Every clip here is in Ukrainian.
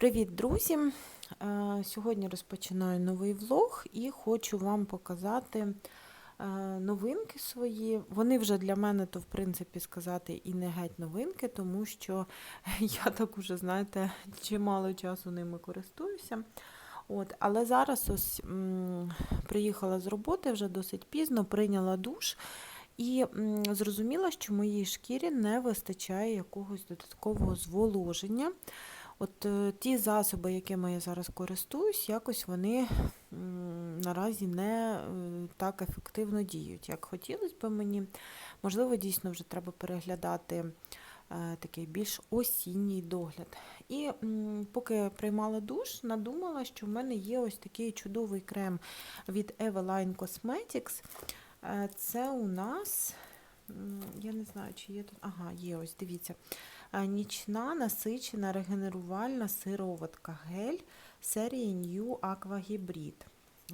Привіт, друзі! Е, Сьогодні розпочинаю новий влог і хочу вам показати е, новинки свої. Вони вже для мене, то в принципі сказати, і не геть новинки, тому що я так уже, знаєте, чимало часу ними користуюся. От, але зараз ось м, приїхала з роботи вже досить пізно, прийняла душ. І зрозуміла, що моїй шкірі не вистачає якогось додаткового зволоження. От е, ті засоби, якими я зараз користуюсь, якось вони наразі не е, так ефективно діють, як хотілося б мені. Можливо, дійсно вже треба переглядати е, такий більш осінній догляд. І поки приймала душ, надумала, що в мене є ось такий чудовий крем від Eveline Cosmetics. Це у нас, я не знаю, чи є тут. Ага, є ось, дивіться. Нічна насичена регенерувальна сироватка гель серії New Aqua Hybrid.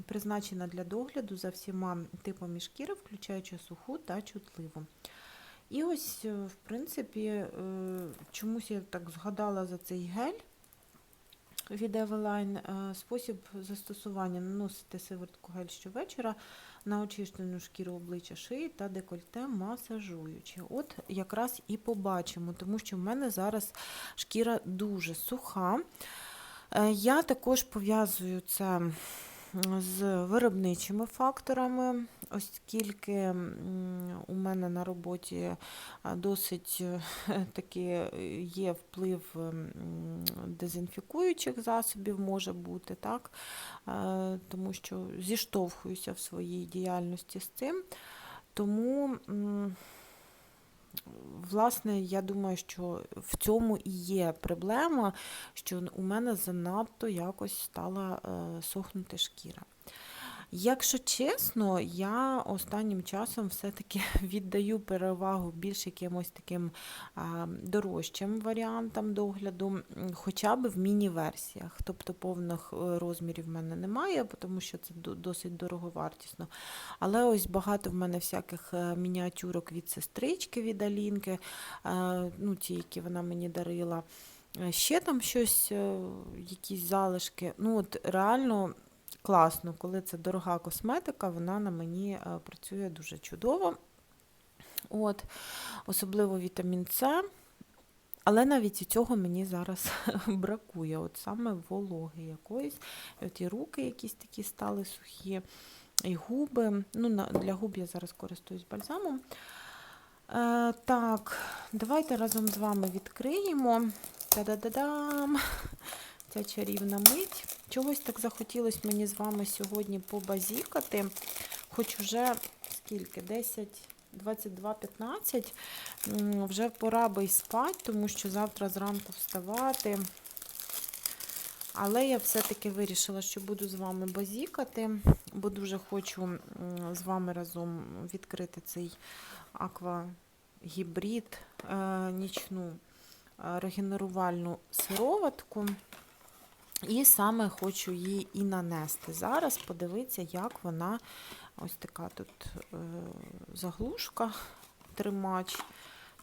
Призначена для догляду за всіма типами шкіри, включаючи суху та чутливу. І ось, е, в принципі, е, чомусь я так згадала за цей гель від Eveline. Е, Спосіб застосування наносити сиворотку гель щовечора на очищену шкіру обличчя шиї та декольте масажуючи. От якраз і побачимо, тому що в мене зараз шкіра дуже суха. Е, Я також пов'язую це з виробничими факторами, оскільки у мене на роботі досить е, таки є вплив дезінфікуючих засобів, може бути, так? Е, тому що зіштовхуюся в своїй діяльності з цим. Тому, власне, я думаю, що в цьому і є проблема, що у мене занадто якось стала е, сохнути шкіра. Якщо чесно, я останнім часом все-таки віддаю перевагу більш якимось таким дорожчим варіантам догляду, хоча б в міні-версіях. Тобто повних е, розмірів в мене немає, тому що це досить дороговартісно. Але ось багато в мене всяких е, мініатюрок від сестрички, від Алінки, е, ну, ті, які вона мені дарила. Ще там щось, якісь залишки. Ну, от реально класно, коли це дорога косметика, вона на мені е, працює дуже чудово. От, особливо вітамін С. Але навіть і цього мені зараз бракує. От саме вологи якоїсь. От і руки якісь такі стали сухі, і губи. Ну, для губ я зараз користуюсь бальзамом. Е, так, давайте разом з вами відкриємо. Та-да-да-дам! Ця чарівна мить. Чогось так захотілося мені з вами сьогодні побазікати. Хоч уже скільки? 10, 22, 15. Вже пора би й спати, тому що завтра зранку вставати. Але я все-таки вирішила, що буду з вами базікати, бо дуже хочу з вами разом відкрити цей аквагібрид, е, нічну е, регенерувальну сироватку. І саме хочу її і нанести. Зараз подивитися, як вона ось така тут е, заглушка, тримач.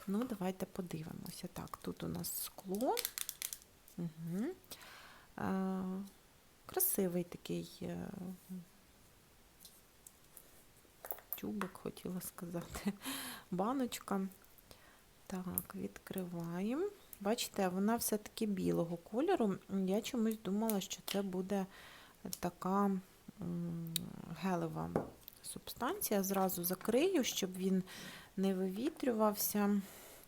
Ну, давайте подивимося. Так, тут у нас скло. Угу. Красивий такий е, тюбик, хотіла сказати, баночка. Так, відкриваємо. Бачите, вона все-таки білого кольору. Я чомусь думала, що це буде така гелева субстанція. Зразу закрию, щоб він не вивітрювався.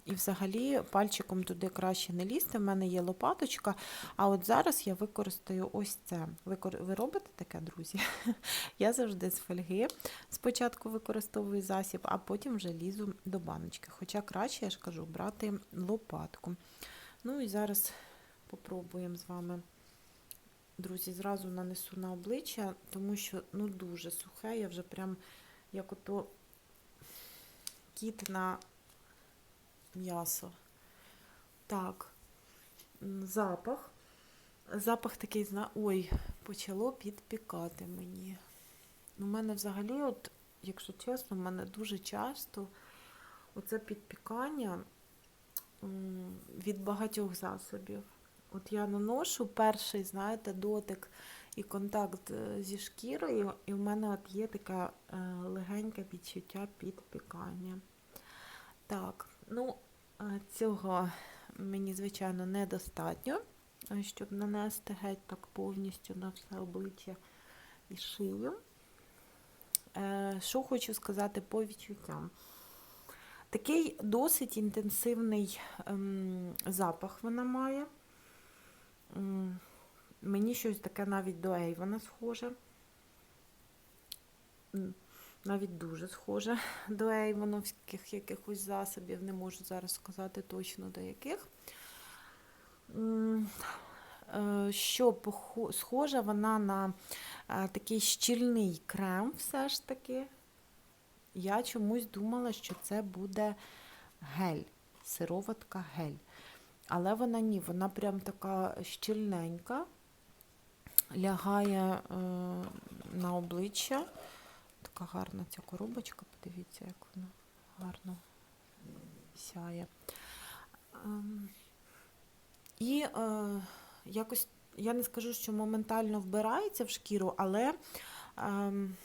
І взагалі пальчиком туди краще не лізти. В мене є лопаточка. А от зараз я використаю ось це. Ви, ви робите таке, друзі? Я завжди з фольги спочатку використовую засіб, а потім вже лізу до баночки. Хоча краще, я ж кажу, брати лопатку. Ну і зараз попробуємо з вами, друзі, зразу нанесу на обличчя, тому що ну дуже сухе, я вже прям як ото кіт на м'ясо. Так, запах. Запах такий, ой, почало підпікати мені. У мене взагалі, от, якщо чесно, в мене дуже часто оце підпікання від багатьох засобів. От я наношу перший, знаєте, дотик і контакт е, зі шкірою, і в мене от є таке е, легеньке відчуття підпікання. Так, ну цього мені, звичайно, недостатньо, щоб нанести геть так повністю на все обличчя і шию. Е, Що хочу сказати по відчуттям. Такий досить інтенсивний ем, запах вона має. Мені щось таке навіть до Ейвона схоже. Навіть дуже схоже до Ейвоновських якихось засобів. Не можу зараз сказати точно до яких. Е, Що схожа вона на е, такий щільний крем, все ж таки. Я чомусь думала, що це буде гель, сироватка гель. Але вона ні, вона прям така щільненька, лягає е, на обличчя. Така гарна ця коробочка, подивіться, як вона гарно сяє. Ем, і е, якось, я не скажу, що моментально вбирається в шкіру, але ем,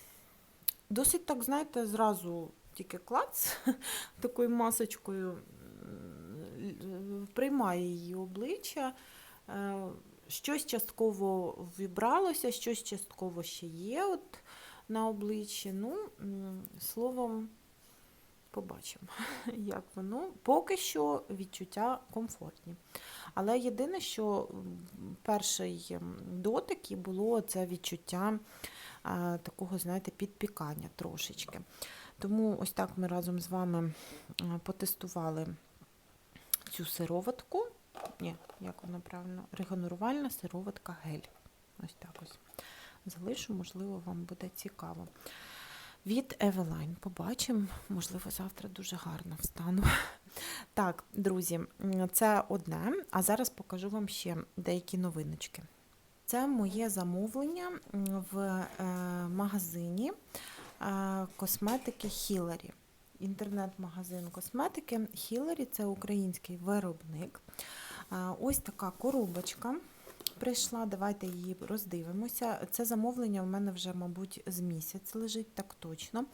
досить так, знаєте, зразу тільки клац такою масочкою приймає її обличчя. Е, Щось частково вібралося, щось частково ще є от на обличчі. Ну, словом, побачимо, як воно. Поки що відчуття комфортні. Але єдине, що перший дотик було це відчуття такого, знаєте, підпікання трошечки. Тому ось так ми разом з вами потестували цю сироватку. Ні, як вона правильно? Регенерувальна сироватка гель. Ось так ось. Залишу, можливо, вам буде цікаво. Від Eveline. Побачимо, можливо, завтра дуже гарно встану. Так, друзі, це одне. А зараз покажу вам ще деякі новиночки. Це моє замовлення в е, магазині е, косметики Hillary. Інтернет-магазин косметики Hillary – це український виробник. Е, Ось така коробочка прийшла. Давайте її роздивимося. Це замовлення в мене вже, мабуть, з місяць лежить, так точно.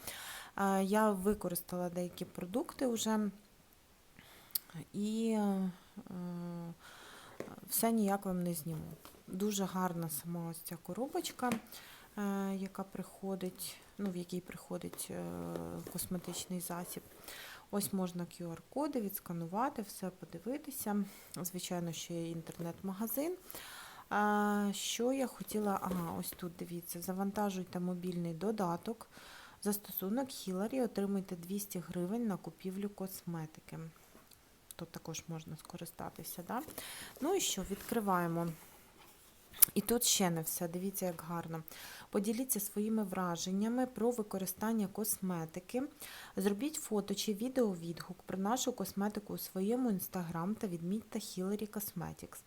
Я використала деякі продукти вже і е, все ніяк вам не зніму. Дуже гарна сама ось ця коробочка, е, яка приходить, ну, в якій приходить е, косметичний засіб. Ось можна QR-коди відсканувати, все подивитися. Звичайно, ще є інтернет-магазин. Що я хотіла, ага, ось тут дивіться, завантажуйте мобільний додаток. Застосунок Hillary, отримуйте 200 гривень на купівлю косметики. Тут також можна скористатися. Да? Ну і що, відкриваємо. І тут ще не все. Дивіться, як гарно. Поділіться своїми враженнями про використання косметики. Зробіть фото чи відеовідгук про нашу косметику у своєму інстаграм та відмітьте Hillary Cosmetics.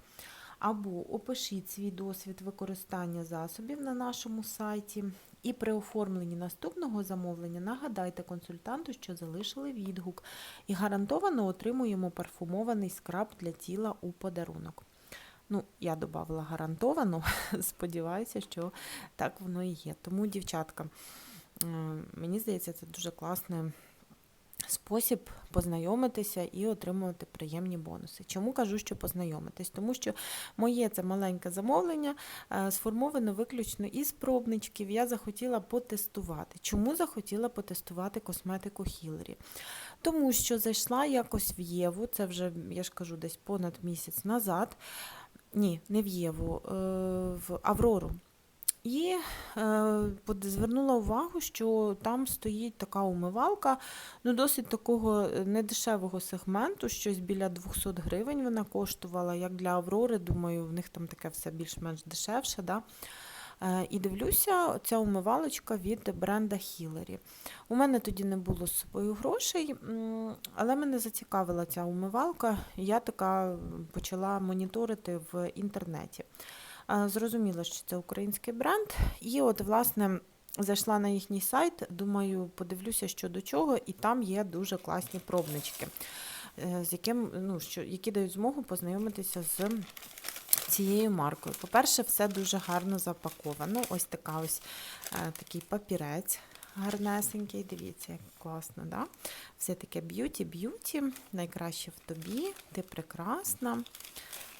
Або опишіть свій досвід використання засобів на нашому сайті. І при оформленні наступного замовлення нагадайте консультанту, що залишили відгук, і гарантовано отримуємо парфумований скраб для тіла у подарунок. Ну, я додавала гарантовано, сподіваюся, що так воно і є. Тому, дівчатка, мені здається, це дуже класний спосіб познайомитися і отримувати приємні бонуси. Чому кажу, що познайомитись? Тому що моє це маленьке замовлення е, сформовано виключно із пробничків. Я захотіла потестувати. Чому захотіла потестувати косметику Hillary? Тому що зайшла якось в Єву, це вже, я ж кажу, десь понад місяць назад. Ні, не в Єву, е, в Аврору. І е, звернула увагу, що там стоїть така умивалка, ну досить такого е, недешевого сегменту, щось біля 200 гривень вона коштувала, як для Аврори, думаю, в них там таке все більш-менш дешевше. Да? Е, і дивлюся, ця умивалочка від бренда Hillary. У мене тоді не було з собою грошей, але мене зацікавила ця умивалка. Я така почала моніторити в інтернеті. Зрозуміла, що це український бренд. І от, власне, зайшла на їхній сайт, думаю, подивлюся, що до чого, і там є дуже класні пробнички, е, з яким, ну, що, які дають змогу познайомитися з цією маркою. По-перше, все дуже гарно запаковано. Ось така ось е, такий папірець гарнесенький. Дивіться, як класно, да? Все таке б'юті-б'юті, найкраще в тобі, ти прекрасна.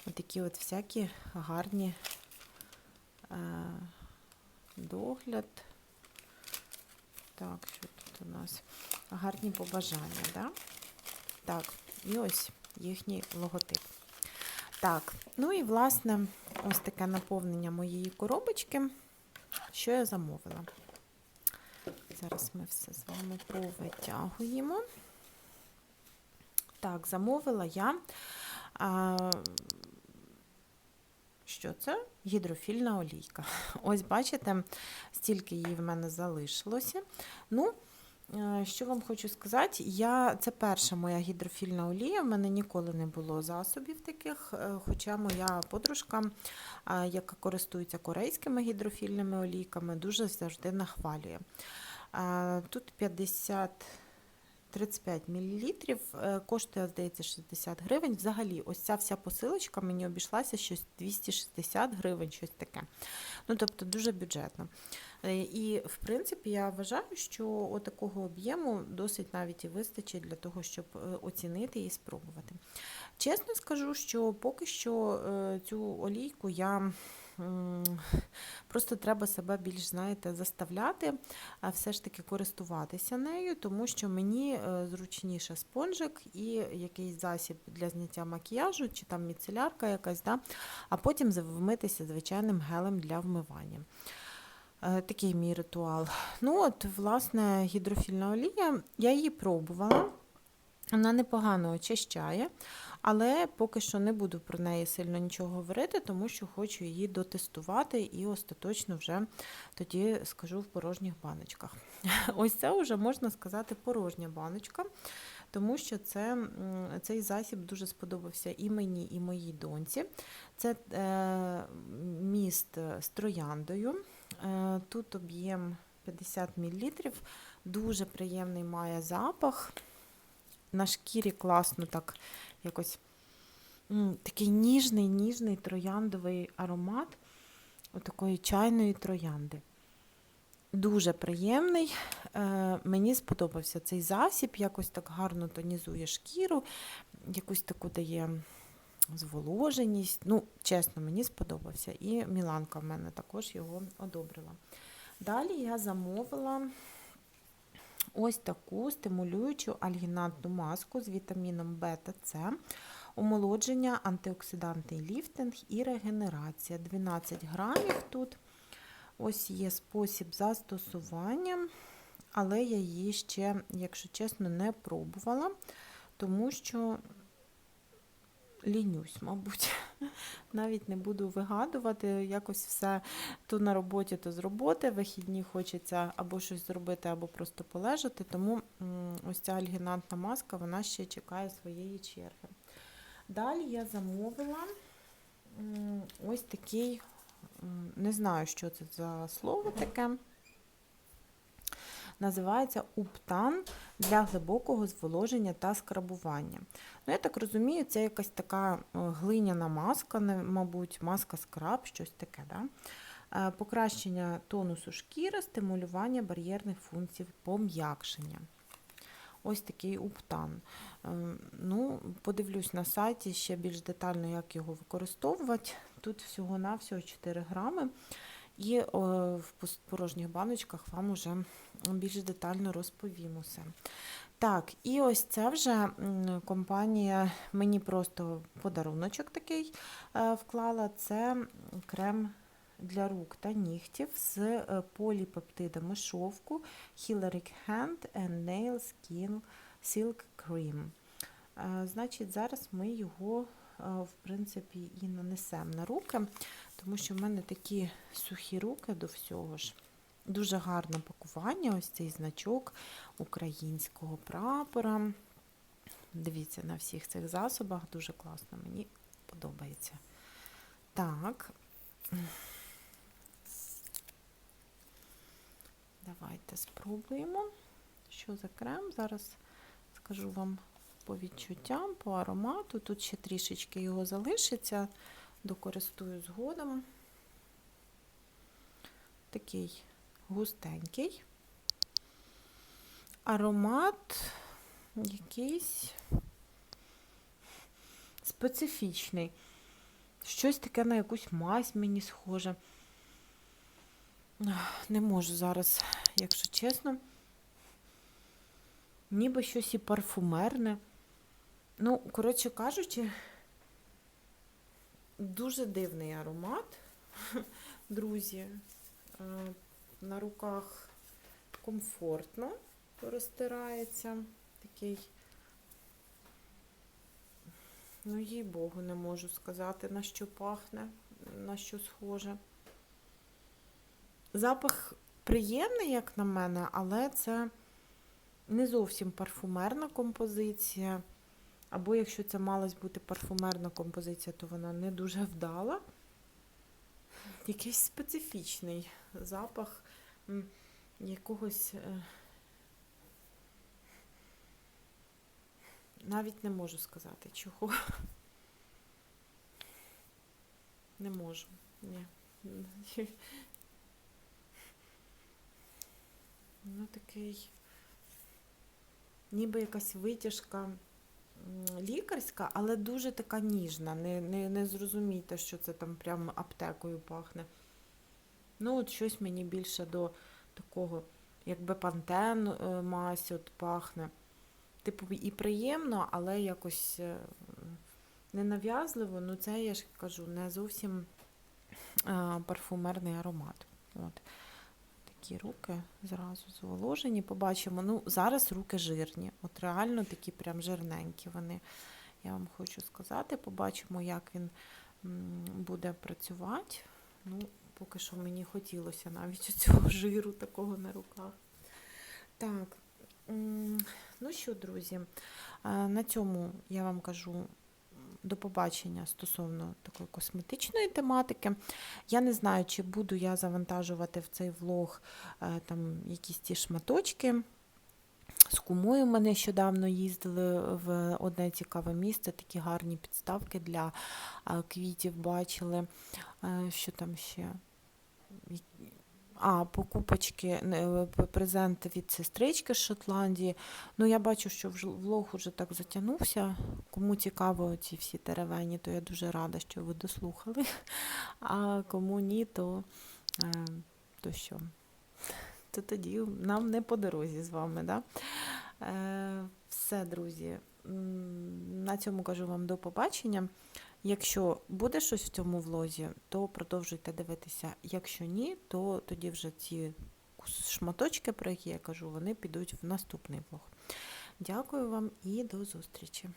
Ось такі от всякі гарні догляд. Так, що тут у нас? Гарні побажання, да? Так, і ось їхній логотип. Так, ну і власне, ось таке наповнення моєї коробочки. Що я замовила? Зараз ми все з вами повитягуємо. Так, замовила я. А, що це? Гідрофільна олійка. Ось бачите, стільки її в мене залишилося. Ну, е, що вам хочу сказати, я, це перша моя гідрофільна олія. В мене ніколи не було засобів таких. е, Хоча моя подружка, е, яка користується корейськими гідрофільними олійками, дуже завжди нахвалює. Тут 50. 35 мл, коштує, здається, 60 гривень. Взагалі, ось ця вся посилочка мені обійшлася щось 260 гривень, щось таке. Ну, тобто, дуже бюджетно. Е, І, в принципі, я вважаю, що такого об'єму досить навіть і вистачить для того, щоб е, оцінити і спробувати. Чесно скажу, що поки що е, цю олійку я. Просто треба себе більш, знаєте, заставляти, а все ж таки користуватися нею, тому що мені е, зручніше спонжик і якийсь засіб для зняття макіяжу, чи там міцелярка якась, да? а потім вмитися звичайним гелем для вмивання. Е, Такий мій ритуал. Ну от, власне, гідрофільна олія, я її пробувала. Вона непогано очищає, але поки що не буду про неї сильно нічого говорити, тому що хочу її дотестувати і остаточно вже тоді скажу в порожніх баночках. Ось це вже можна сказати порожня баночка, тому що це, цей засіб дуже сподобався і мені, і моїй доньці. Це е, міст з трояндою. Е, тут об'єм 50 мл, дуже приємний має запах на шкірі класно так якось такий ніжний, ніжний трояндовий аромат отакої чайної троянди. Дуже приємний. Е, мені сподобався цей засіб, якось так гарно тонізує шкіру, якусь таку дає зволоженість. Ну, чесно, мені сподобався. І Міланка в мене також його одобрила. Далі я замовила ось таку стимулюючу альгінатну маску з вітаміном бета С, омолодження, антиоксидантний ліфтинг і регенерація. 12 грамів тут. Ось є спосіб застосування, але я її ще, якщо чесно, не пробувала, тому що лінюсь, мабуть. Навіть не буду вигадувати, якось все то на роботі, то з роботи. Вихідні хочеться або щось зробити, або просто полежати. Тому ось ця альгінантна маска вона ще чекає своєї черги. Далі я замовила ось такий, не знаю, що це за слово таке. Називається уптан для глибокого зволоження та скрабування. Ну, я так розумію, це якась така е, глиняна маска, мабуть, маска скраб, щось таке. Да? Е, Покращення тонусу шкіри, стимулювання бар'єрних функцій, пом'якшення. Ось такий уптан. Е, Ну, подивлюсь на сайті ще більш детально, як його використовувати. Тут всього-навсього 4 грами. І в порожніх баночках вам уже більш детально розповім усе. Так, і ось це вже компанія мені просто подаруночок такий е, вклала. Це крем для рук та нігтів з е, поліпептидами шовку Hyaluronic Hand and Nail Skin Silk Cream. Е, Значить, зараз ми його, в принципі, і нанесемо на руки, тому що в мене такі сухі руки до всього ж. Дуже гарне пакування, ось цей значок українського прапора. Дивіться на всіх цих засобах, дуже класно, мені подобається. Так. Давайте спробуємо. Що за крем? Зараз скажу вам по відчуттям, по аромату. Тут ще трішечки його залишиться. докористую згодом. Такий густенький. Аромат якийсь специфічний. Щось таке на якусь мазь мені схоже. Не можу зараз, якщо чесно. Ніби щось і парфумерне. Ну, коротше кажучи, дуже дивний аромат, друзі. На руках комфортно розтирається. Такий, ну, їй Богу, не можу сказати, на що пахне, на що схоже. Запах приємний, як на мене, але це не зовсім парфумерна композиція. Або якщо це малась бути парфумерна композиція, то вона не дуже вдала. Якийсь специфічний запах якогось. е, Навіть не можу сказати чого. Не можу. Ні. Ну, такий, ніби якась витяжка лікарська, але дуже така ніжна. Не, не, не зрозумійте, що це там прямо аптекою пахне. Ну, от щось мені більше до такого, якби пантен е, мазь от пахне. Типу, і приємно, але якось е, ненав'язливо. Ну, це я ж кажу, не зовсім е, парфумерний аромат. От. Такі руки зразу зволожені. Побачимо. Ну, зараз руки жирні. От реально такі прям жирненькі вони. Я вам хочу сказати. Побачимо, як він буде працювати. Ну, поки що мені хотілося навіть цього жиру такого на руках. Так. Ну що, друзі, на цьому я вам кажу до побачення стосовно такої косметичної тематики. Я не знаю, чи буду я завантажувати в цей влог е, там якісь ті шматочки. З кумою ми нещодавно їздили в одне цікаве місце, такі гарні підставки для е, квітів бачили. Е, Що там ще? А, покупочки, не, презент від сестрички з Шотландії. Ну, я бачу, що влог уже так затягнувся. Кому цікаво ці всі теревені, то я дуже рада, що ви дослухали. А кому ні, то, е, то що? То тоді нам не по дорозі з вами. Да? Е, все, друзі. На цьому кажу вам до побачення. Якщо буде щось в цьому влозі, то продовжуйте дивитися. Якщо ні, то тоді вже ці шматочки, про які я кажу, вони підуть в наступний влог. Дякую вам і до зустрічі!